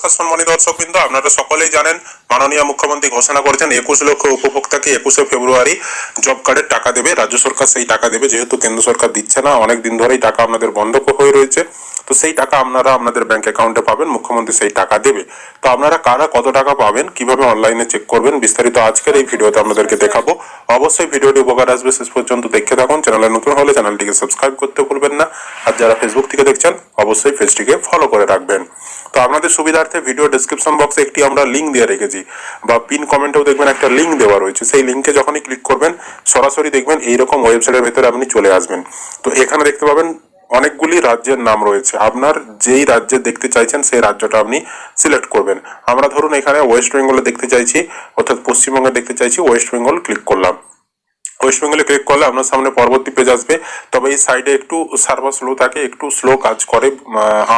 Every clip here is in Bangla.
নমস্কার সম্মানিত দর্শক কিন্তু আপনারা সকলেই জানেন মাননীয় মুখ্যমন্ত্রী ঘোষণা করেছেন একুশ লক্ষ উপভোক্তাকে একুশে ফেব্রুয়ারি জব কার্ডের টাকা দেবে। রাজ্য সরকার সেই টাকা দেবে, যেহেতু কেন্দ্র সরকার দিচ্ছে না অনেক দিন ধরেই টাকা আপনাদের বন্ধ হয়ে রয়েছে। তো সেই টাকা আপনারা আপনাদের ব্যাংক অ্যাকাউন্টে পাবেন, মুখ্যমন্ত্রী সেই টাকা দেবে। তো আপনারা কারা কত টাকা পাবেন, কীভাবে অনলাইনে চেক করবেন, বিস্তারিত আজকের এই ভিডিওতে আপনাদেরকে দেখাবো। অবশ্যই ভিডিওটি উপকার আসবে, শেষ পর্যন্ত দেখতে থাকুন। চ্যানেলে নতুন হলে চ্যানেলটিকে সাবস্ক্রাইব করতে ভুলবেন না। আর যারা ফেসবুক থেকে দেখছেন, অবশ্যই পেজটিকে ফলো করে রাখবেন। তো আপনাদের সুবিধার্থে ভিডিও ডেসক্রিপশন বক্সে একটি আমরা লিঙ্ক দিয়ে রেখেছি বা পিন কমেন্টেও দেখবেন একটা লিঙ্ক দেওয়া রয়েছে। সেই লিঙ্কে যখনই ক্লিক করবেন, সরাসরি দেখবেন এইরকম ওয়েবসাইটের ভেতরে আপনি চলে আসবেন। তো এখানে দেখতে পাবেন অনেকগুলি রাজ্যের নাম রয়েছে। আপনার যেই রাজ্যে দেখতে চাইছেন, সেই রাজ্যটা আপনি সিলেক্ট করবেন। আমরা ধরুন এখানে ওয়েস্ট বেঙ্গলে দেখতে চাইছি, অর্থাৎ পশ্চিমবঙ্গে দেখতে চাইছি ওয়েস্ট বেঙ্গল ক্লিক করলাম। ওয়েস্ট বেঙ্গলে ক্লিক করলে আপনার সামনে পরবর্তী পেজ আসবে। তবে এই সাইডে একটু সার্ভার স্লো থাকে, একটু স্লো কাজ করে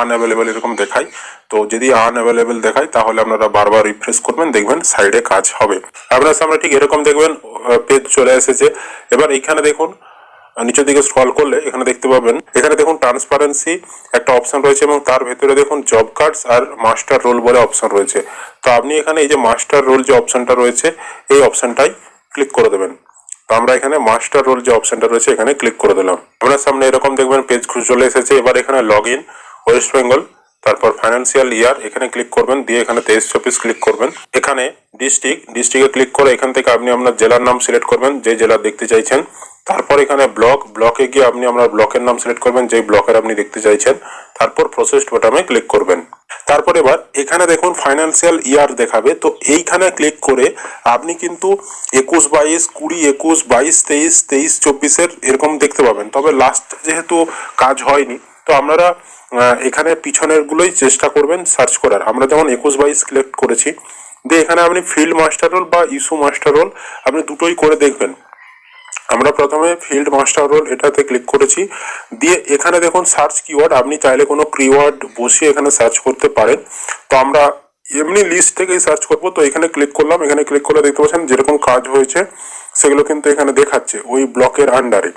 আনঅ্যাভেলেবেল এরকম দেখায়। তো যদি আনঅ্যাভেলেবেল দেখায়, তাহলে আপনারা বারবার রিফ্রেশ করবেন, দেখবেন সাইডে কাজ হবে। আপনার সামনে ঠিক এরকম দেখবেন পেজ চলে এসেছে। এবার এইখানে দেখুন নিচের দিকে স্ক্রল করলে এখানে দেখতে পাবেন, এখানে দেখুন ট্রান্সপারেন্সি একটা অপশন রয়েছে এবং তার ভেতরে দেখুন জব কার্ডস আর মাস্টার রোল বলে অপশন রয়েছে। তো আপনি এখানে এই যে মাস্টার রোল যে অপশনটা রয়েছে, এই অপশনটাই ক্লিক করে দেবেন। আমরা এখানে মাস্টার রোল যে অপশনটা রয়েছে এখানে ক্লিক করে দিলাম। আপনার সামনে এরকম দেখবেন পেজ খুঁজে চলে এসেছে। এবার এখানে লগ ইন ওয়েস্ট বেঙ্গল তারপর ফাইন্যান্সিয়াল ইয়ার এখানে ক্লিক করবেন, দিয়ে এখানে তেইশ চব্বিশ ক্লিক করবেন। এখানে ডিস্ট্রিক্ট ডিস্ট্রিক্টে ক্লিক করে এখান থেকে আপনি আপনার জেলার নাম সিলেক্ট করবেন, যে জেলা দেখতে চাইছেন। তারপর এখানে ব্লক ব্লকে গিয়ে আপনি আপনার ব্লকের নাম সিলেক্ট করবেন, যেই ব্লকের আপনি দেখতে চাইছেন। তারপর প্রসেসড বাটনে ক্লিক করবেন। তারপর এবার এখানে দেখুন ফাইন্যান্সিয়াল ইয়ার দেখাবে, তো এইখানে ক্লিক করে আপনি কিন্তু একুশ, বাইশ, কুড়ি, একুশ, বাইশ, তেইশ তেইশ, চব্বিশের এরকম দেখতে পাবেন। তবে লাস্ট যেহেতু কাজ হয়নি, তো আপনারা এখানে পিছনের গুলোই চেষ্টা করবেন সার্চ করার। আমরা যেমন একুশ বাইশ সিলেক্ট করেছি, দিয়ে এখানে আপনি ফিল্ড মাস্টার রোল বা ইস্যু মাস্টার রোল আপনি দুটোই করে দেখবেন। আমরা প্রথমে ফিল্ড মাস্টার রোল এটাতে ক্লিক করেছি, দিয়ে এখানে দেখুন সার্চ কিওয়ার্ড আপনি চাইলে কোনো কিওয়ার্ড বসিয়ে এখানে সার্চ করতে পারেন। তো আমরা এমনি লিস্ট থেকেই সার্চ করব, তো এখানে ক্লিক করলাম, এখানে ক্লিক করলে দেখতে পাচ্ছেন যেরকম কাজ হয়েছে। সেগুলো কিন্তু এখানে দেখাচ্ছে ওই ব্লকের আন্ডারে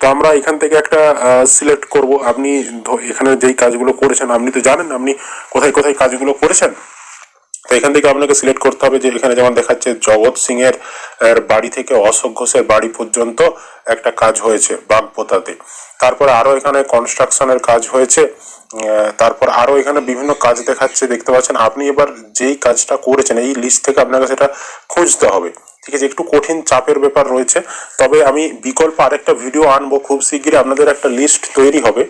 তো আমরা এখান থেকে একটা সিলেক্ট করব। আপনি এখানে যেই কাজগুলো করেছেন, আপনি তো জানেন আপনি কোথায় কোথায় কাজগুলো করেছেন। তো এখান থেকে আপনাকে সিলেক্ট করতে হবে যে, এখানে যেমন দেখাচ্ছে জগৎ সিং এর বাড়ি থেকে অশোক ঘোষের বাড়ি পর্যন্ত একটা কাজ হয়েছে বাগপোতাতে। তারপর আরও এখানে কনস্ট্রাকশনের কাজ হয়েছে। তারপর আরও এখানে বিভিন্ন কাজ দেখাচ্ছে, দেখতে পাচ্ছেন। আপনি এবার যেই কাজটা করেছেন, এই লিস্ট থেকে আপনাকে সেটা খুঁজতে হবে। ঠিক আছে একটু কঠিন চাপের ব্যাপার রয়েছে, তবে আমি বিকল্প আরেকটা ভিডিও আনব, খুব শিগগিরই আপনাদের একটা লিস্ট তৈরি হবে।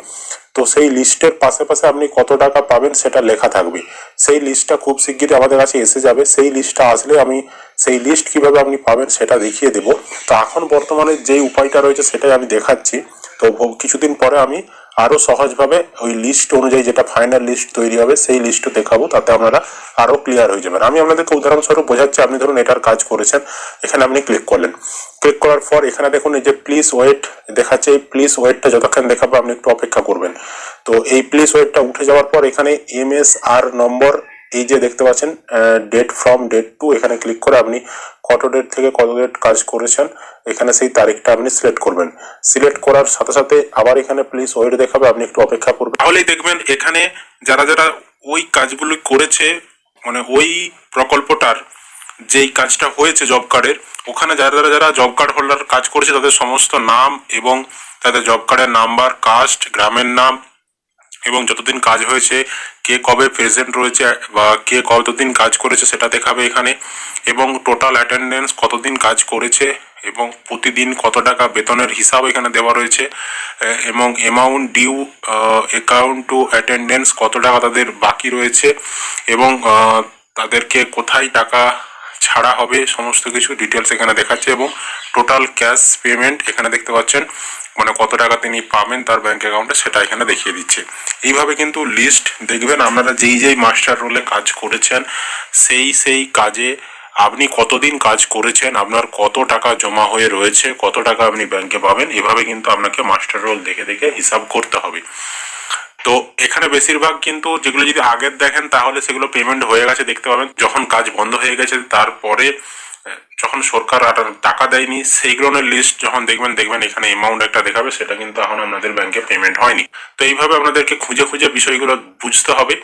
তো সেই লিস্টের পাশে পাশে আপনি কত টাকা পাবেন সেটা লেখা থাকবে। সেই লিস্টটা খুব শিগগিরই আমাদের কাছে এসে যাবে। সেই লিস্টটা আসলে আমি সেই লিস্ট কীভাবে আপনি পাবেন সেটা দেখিয়ে দেব। তো এখন বর্তমানে যেই উপায়টা রয়েছে সেটাই আমি দেখাচ্ছি। তো কিছুদিন পরে আমি আরও সহজভাবে ওই লিস্ট অনুযায়ী যেটা ফাইনাল লিস্ট তৈরি হবে, সেই লিস্ট দেখাবো, তাতে আপনারা আরও ক্লিয়ার হয়ে যাবেন। আমি আপনাদেরকে উদাহরণস্বরূপ বোঝাচ্ছি, আপনি ধরুন এটার কাজ করেছেন, এখানে আপনি ক্লিক করলেন। ক্লিক করার পর এখানে দেখুন এই যে প্লিজ ওয়েট দেখাচ্ছে, এই প্লিজ ওয়েটটা যতক্ষণ দেখাবো, আপনি একটু অপেক্ষা করবেন। তো এই প্লিজ ওয়েটটা উঠে যাওয়ার পর এখানে এম এস আর নম্বর এই যে দেখতে পাচ্ছেন ডেট ফ্রম ডেট টু এখানে ক্লিক করে আপনি কত ডেট থেকে কত ডেট কাজ করেছেন, এখানে সেই তারিখটা আপনি সিলেক্ট করবেন। সিলেক্ট করার সাথে সাথে আবার এখানে প্লিজ ওয়েট দেখাবে, আপনি একটু অপেক্ষা করবেন। তাহলেই দেখবেন এখানে যারা যারা ওই কাজগুলো করেছে মানে ওই প্রকল্পটার যেই কাজটা হয়েছে জব কার্ডের ওখানে যারা যারা যারা জব কার্ড হোল্ডার কাজ করেছে, তাদের সমস্ত নাম এবং তাদের জব কার্ডের নাম্বার কাস্ট গ্রামের নাম এবং যতদিন কাজ হয়েছে, কে কবে প্রেজেন্ট রয়েছে বা কে কতদিন কাজ করেছে সেটা দেখাবে এখানে। এবং টোটাল অ্যাটেন্ডেন্স কতদিন কাজ করেছে এবং প্রতিদিন কত টাকা বেতনের হিসাব এখানে দেওয়া রয়েছে। এবং amount due account to attendance কত টাকা তাদের বাকি রয়েছে এবং তাদেরকে কোথায় টাকা ছাড়া হবে, সমস্ত কিছু ডিটেলস এখানে দেখাচ্ছে এবং টোটাল ক্যাশ পেমেন্ট এখানে দেখতে পাচ্ছেন মানে কত টাকা তিনি পাবেন তার ব্যাঙ্ক অ্যাকাউন্টে সেটা এখানে দেখিয়ে দিচ্ছে। এইভাবে কিন্তু লিস্ট দেখবেন আপনারা যেই যেই মাস্টার রোলে কাজ করেছেন, সেই সেই কাজে আপনি কতদিন কাজ করেছেন, আপনার কত টাকা জমা হয়ে রয়েছে, কত টাকা আপনি ব্যাংকে পাবেন, এভাবে কিন্তু আপনাকে মাস্টার রোল দেখে দেখে হিসাব করতে হবে। তো এখানে বেশিরভাগ কিন্তু যেগুলো যদি আগের দেখেন, তাহলে সেগুলো পেমেন্ট হয়ে গেছে, দেখতে পাবেন। যখন কাজ বন্ধ হয়ে গেছে, তারপরে যখন সরকার আর টাকা দেয়নি সেই সেইগুলোর লিস্ট যখন দেখবেন দেখবেন এখানে অ্যামাউন্ট একটা দেখাবে, সেটা কিন্তু এখন আপনাদের ব্যাংকে পেমেন্ট হয়নি। তো এইভাবে আপনাদেরকে খুঁজে খুঁজে বিষয়গুলো বুঝতে হবে।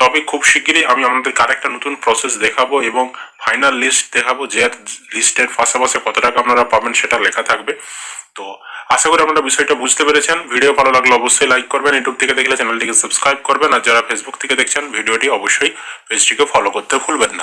তবে খুব শিগগিরই আমি আপনাদেরকে আরেকটা নতুন প্রসেস দেখাবো এবং ফাইনাল লিস্ট দেখাবো যে লিস্টের পাশাপাশি কত টাকা আপনারা পাবেন, সেটা লেখা থাকবে। আশা করি আপনারা বিষয়টা বুঝতে পেরেছেন। ভিডিও ভালো লাগলে অবশ্যই লাইক করবেন। ইউটিউব থেকে দেখলে চ্যানেলটিকে সাবস্ক্রাইব করবেন। আর যারা ফেসবুক থেকে দেখছেন, ভিডিওটি অবশ্যই পেজটিকে ফলো করতে ভুলবেন না।